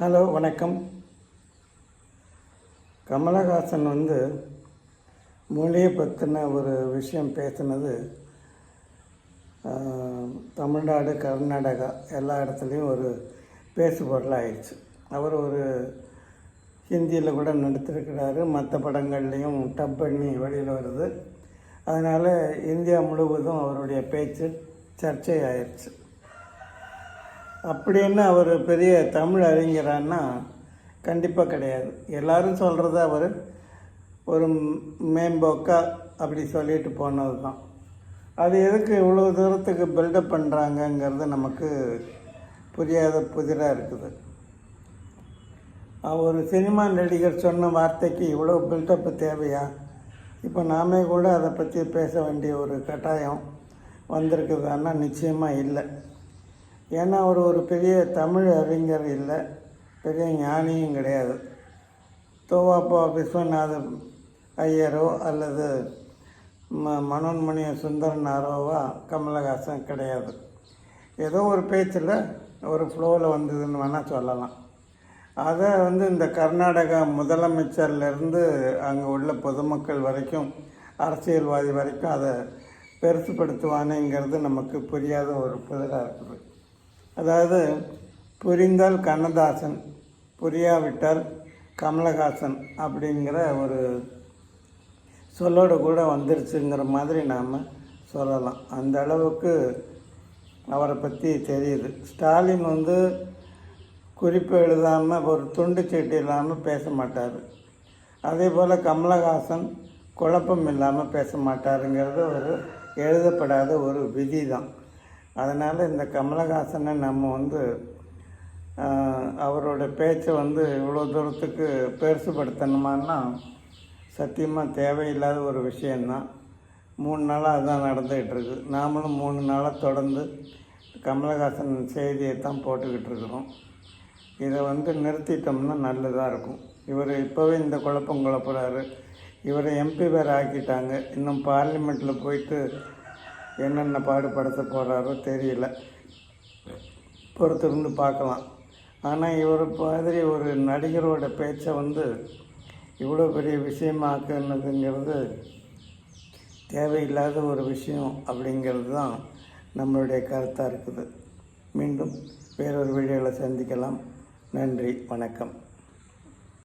Hello வணக்கம். கமலஹாசன் வந்து மொழியை பற்றின ஒரு விஷயம் பேசினது தமிழ்நாடு கர்நாடகா எல்லா இடத்துலையும் ஒரு பேசுபொருள் ஆயிடுச்சு. அவர் ஒரு ஹிந்தியில் கூட நடித்திருக்கிறாரு மற்ற படங்கள்லேயும் டப் பண்ணி வெளியில் வருது. அதனால் இந்தியா முழுவதும் அவருடைய பேச்சு சர்ச்சை ஆயிடுச்சு. அப்படின்னு அவர் பெரிய தமிழ் அறிஞரான்னா கண்டிப்பாக கிடையாது. எல்லாரும் சொல்கிறது அவர் ஒரு மேம்போக்கா அப்படி சொல்லிட்டு போனது தான் அது எதுக்கு இவ்வளோ தூரத்துக்கு பில்டப் பண்ணுறாங்கங்கிறது நமக்கு புரியாத புதிராக இருக்குது. அவர் சினிமா நடிகர் சொன்ன வார்த்தைக்கு இவ்வளோ பில்டப் தேவையா? இப்போ நாமே கூட அதை பற்றி பேச வேண்டிய ஒரு கட்டாயம் வந்திருக்குதான்னா நிச்சயமாக இல்லை. ஏன்னா அவர் ஒரு பெரிய தமிழ் அறிஞர் இல்லை. பெரிய ஞானியும் கிடையாது. தோவாப்பா விஸ்வநாத ஐயரோ அல்லது ம மனோன்மணிய சுந்தரனாரோவா கமலஹாசன் கிடையாது. ஏதோ ஒரு பேச்சில் ஒரு ஃப்ளோவில் வந்ததுன்னு வேணால் சொல்லலாம். அதை வந்து இந்த கர்நாடகா முதலமைச்சர்லேருந்து அங்கே உள்ள பொதுமக்கள் வரைக்கும் அரசியல்வாதி வரைக்கும் அதை பெருசுப்படுத்துவானேங்கிறது நமக்கு புரியாத ஒரு புதிராக இருக்குது. அதாவது புரிந்தால் கண்ணதாசன் புரியாவிட்டால் கமலஹாசன் அப்படிங்கிற ஒரு சொல்லோடு கூட வந்துருச்சுங்கிற மாதிரி நாம் சொல்லலாம். அந்த அளவுக்கு அவரை பற்றி தெரியுது. ஸ்டாலின் வந்து குறிப்பு எழுதாமல் ஒரு துண்டு சீட்டு இல்லாமல் பேச மாட்டார். அதே போல் கமலஹாசன் குழப்பம் இல்லாமல் பேச மாட்டாருங்கிறது ஒரு எழுதப்படாத ஒரு விதி தான் அதனால் இந்த கமலஹாசனை நம்ம வந்து அவரோட பேச்சை வந்து இவ்வளோ தூரத்துக்கு பெருசுபடுத்தணுமான்னா சத்தியமாக தேவையில்லாத ஒரு விஷயந்தான். மூணு நாளாக அதுதான் நடந்துக்கிட்டு இருக்கு நாமளும் மூணு நாளாக தொடர்ந்து கமலஹாசன் செய்தியை தான் போட்டுக்கிட்டு இருக்கிறோம் இதை வந்து நிறுத்திட்டோம்னா நல்லதாக இருக்கும். இவர் இப்போவே இந்த குழப்பம் குழப்புறாரு. இவரை எம்பி வேறு ஆக்கிட்டாங்க. இன்னும் பார்லிமெண்ட்டில் போயிட்டு என்னென்ன பாடுபடுத்த போகிறாரோ தெரியல. பொறுத்திருந்து பார்க்கலாம். ஆனால் இவர் மாதிரி ஒரு நடிகரோட பேச்சை வந்து இவ்வளோ பெரிய விஷயமாக்குனதுங்கிறது தேவையில்லாத ஒரு விஷயம் அப்படிங்கிறது தான் நம்மளுடைய கருத்தாக இருக்குது. மீண்டும் வேறொரு வீடியோவில் சந்திக்கலாம். நன்றி வணக்கம்.